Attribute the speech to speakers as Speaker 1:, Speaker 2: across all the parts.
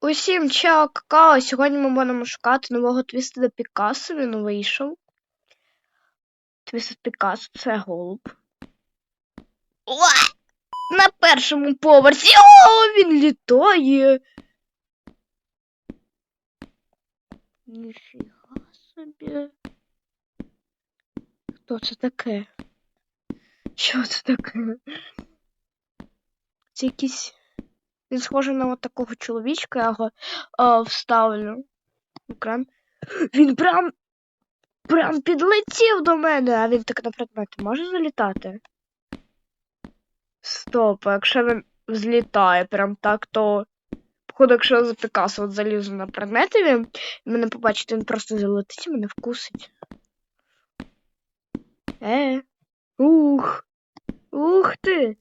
Speaker 1: Усім чао, какао. Сьогодні ми будемо шукати нового твістеда Пікассо. Він вийшов. Твістед Пікассо це голуб. Уа! На першому поверсі. О, він літає. Ніфіга собі. Хто це таке? Що це таке? Це якийсь. Він схожий на от такого чоловічка, я його е, вставлю в екран. Він прям прям підлетів до мене, а він так на предмети може залітати? Стоп, якщо він злітає прям так, то. Походу, якщо я за Пікассо от залізу на предмети, він мене побачить, він просто залетить і мене вкусить. Е. Ух. Ух ти.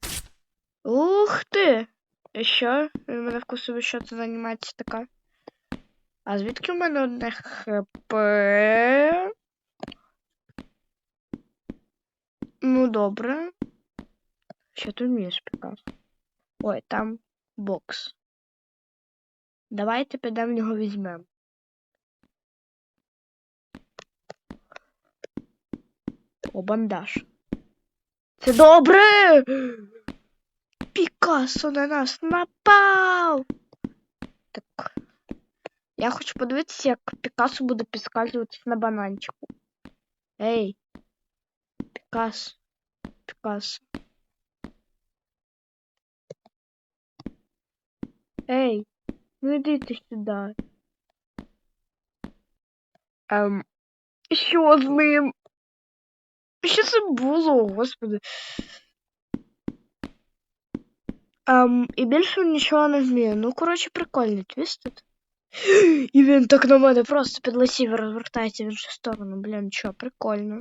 Speaker 1: Ух ти. Що? Він мене вкусив, що це за анімація така. А звідки в мене одне хп? Ну, добре. Що ти вмієш, Пікас? Ой, там бокс. Давайте підемо в нього візьмемо. О, бандаж. Це добре! Пікассо на нас напав. Так. Я хочу подивитися, як Пікассо буде підскальзуватися на бананчику. Ей. Пікассо. Пікассо. Ей, ну іди ти сюди. Ем, що з ним? Що це було, господи? Ем, і більше він нічого не вміє. Ну, коротше, прикольний твістед. І він так на мене просто підлетів і розвертається в іншу сторону. Блін, що, прикольно.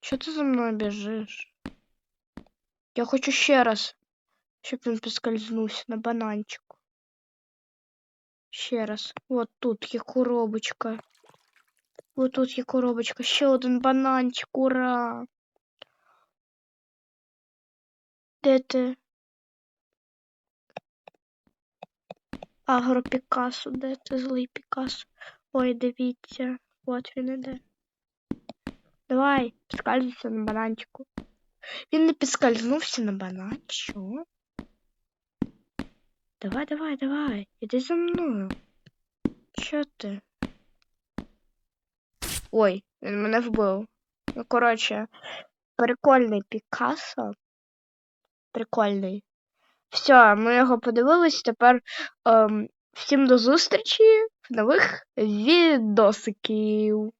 Speaker 1: Що ти за мною біжиш? Я хочу ще раз, щоб він підскользнувся на бананчику. Ще раз. От тут є коробочка. От тут є коробочка. Ще один бананчик, ура! Ти? Агро Пікасо, де ти злий Пікасо? Ой, дивіться, от він іде. Давай, підскальзуйся на бананчику. Він не підскользнувся на банан, що? Давай, давай, давай, іди за мною. Що ти? Ой, він мене вбив. Ну, коротше, прикольний Пікассо. Прикольний. Все, ми його подивились. Тепер ем, всім до зустрічі в нових відосиків.